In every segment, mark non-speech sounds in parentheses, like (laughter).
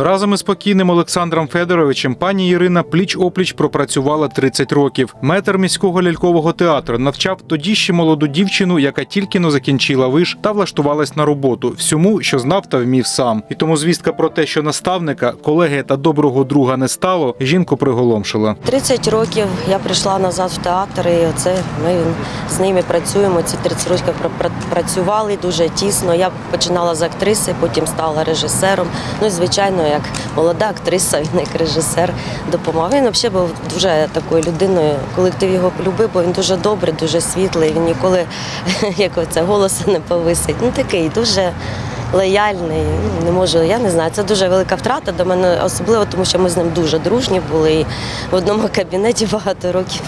Разом із покійним Олександром Федоровичем пані Ірина пліч-опліч пропрацювала 30 років. Метр міського лялькового театру навчав тоді ще молоду дівчину, яка тільки но закінчила виш та влаштувалась на роботу всьому, що знав та вмів сам. І тому звістка про те, що наставника, колеги та доброго друга не стало, жінку приголомшила. 30 років я прийшла назад в театр, і оце ми з ними працюємо. Ці 30 років пр- пр- працювали дуже тісно. Я починала з актриси, потім стала режисером. Ну і звичайно, як молода актриса, він як режисер допомагав. Він взагалі був дуже такою людиною. Колектив його любив, бо він дуже добрий, дуже світлий. Він ніколи (laughs) як оце голосу не повисить. Ну такий дуже. Лояльний, ну, не можу, я не знаю. Це дуже велика втрата до мене, особливо тому, що ми з ним дуже дружні були і в одному кабінеті багато років.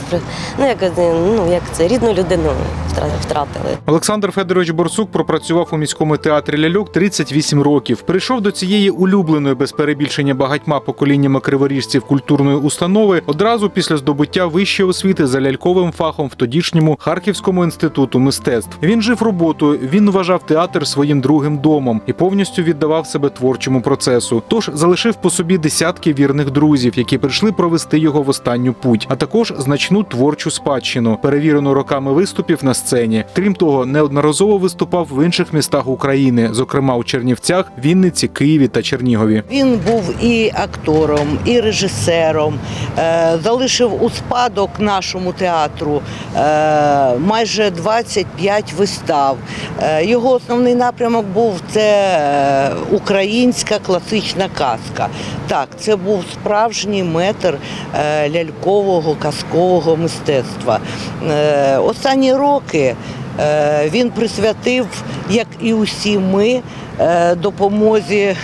Ну як ну як це рідну людину втра- втратили. Олександр Федорович Борсук пропрацював у міському театрі ляльок 38 років. Прийшов до цієї улюбленої без перебільшення багатьма поколіннями криворіжців культурної установи одразу після здобуття вищої освіти за ляльковим фахом в тодішньому Харківському інституту мистецтв. Він жив роботою. Він вважав театр своїм другим домом і повністю віддавав себе творчому процесу. Тож залишив по собі десятки вірних друзів, які прийшли провести його в останню путь, а також значну творчу спадщину, перевірену роками виступів на сцені. Крім того, неодноразово виступав в інших містах України, зокрема у Чернівцях, Вінниці, Києві та Чернігові. Він був і актором, і режисером, е, залишив у спадок нашому театру е, майже 25 вистав. Е, Його основний напрямок був це е, українська класична казка. Так, це був справжній метр е, лялькового казкового мистецтва. Е, Останні роки він присвятив, як і усі ми, допомозі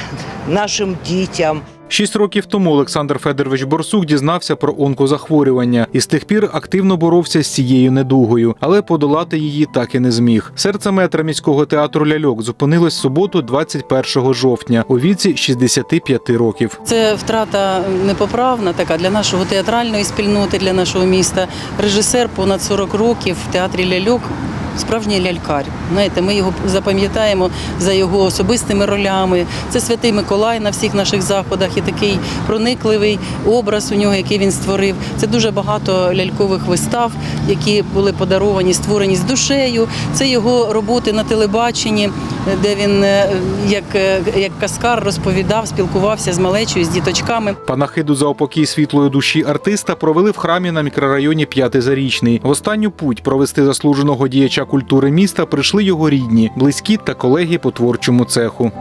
нашим дітям. Шість років тому Олександр Федорович Борсук дізнався про онкозахворювання і з тих пір активно боровся з цією недугою, але подолати її так і не зміг. Серце метра міського театру ляльок зупинилось суботу, 21 жовтня, у віці 65 років. Це втрата непоправна така для нашого театральної спільноти, для нашого міста. Режисер понад 40 років в театрі ляльок. Справжній лялькар. Знаєте, ми його запам'ятаємо за його особистими ролями. Це святий Миколай на всіх наших заходах і такий проникливий образ у нього, який він створив. Це дуже багато лялькових вистав, які були подаровані, створені з душею. Це його роботи на телебаченні, де він е, як, е, як каскар розповідав, спілкувався з малечою, з діточками. Панахиду за упокій світлої душі артиста провели в храмі на мікрорайоні П'ятий Зарічний. В останню путь провести заслуженого діяча культури міста прийшли його рідні, близькі та колеги по творчому цеху.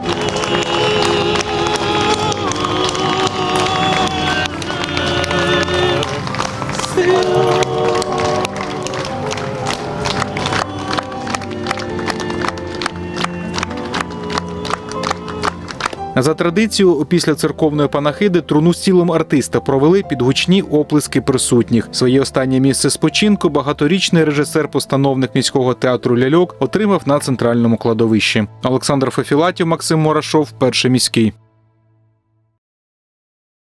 За традицією, після церковної панахиди труну з тілом артиста провели під гучні оплески присутніх. Своє останнє місце спочинку багаторічний режисер-постановник міського театру ляльок отримав на центральному кладовищі. Олександр Фефілатів, Максим Морашов, перший міський.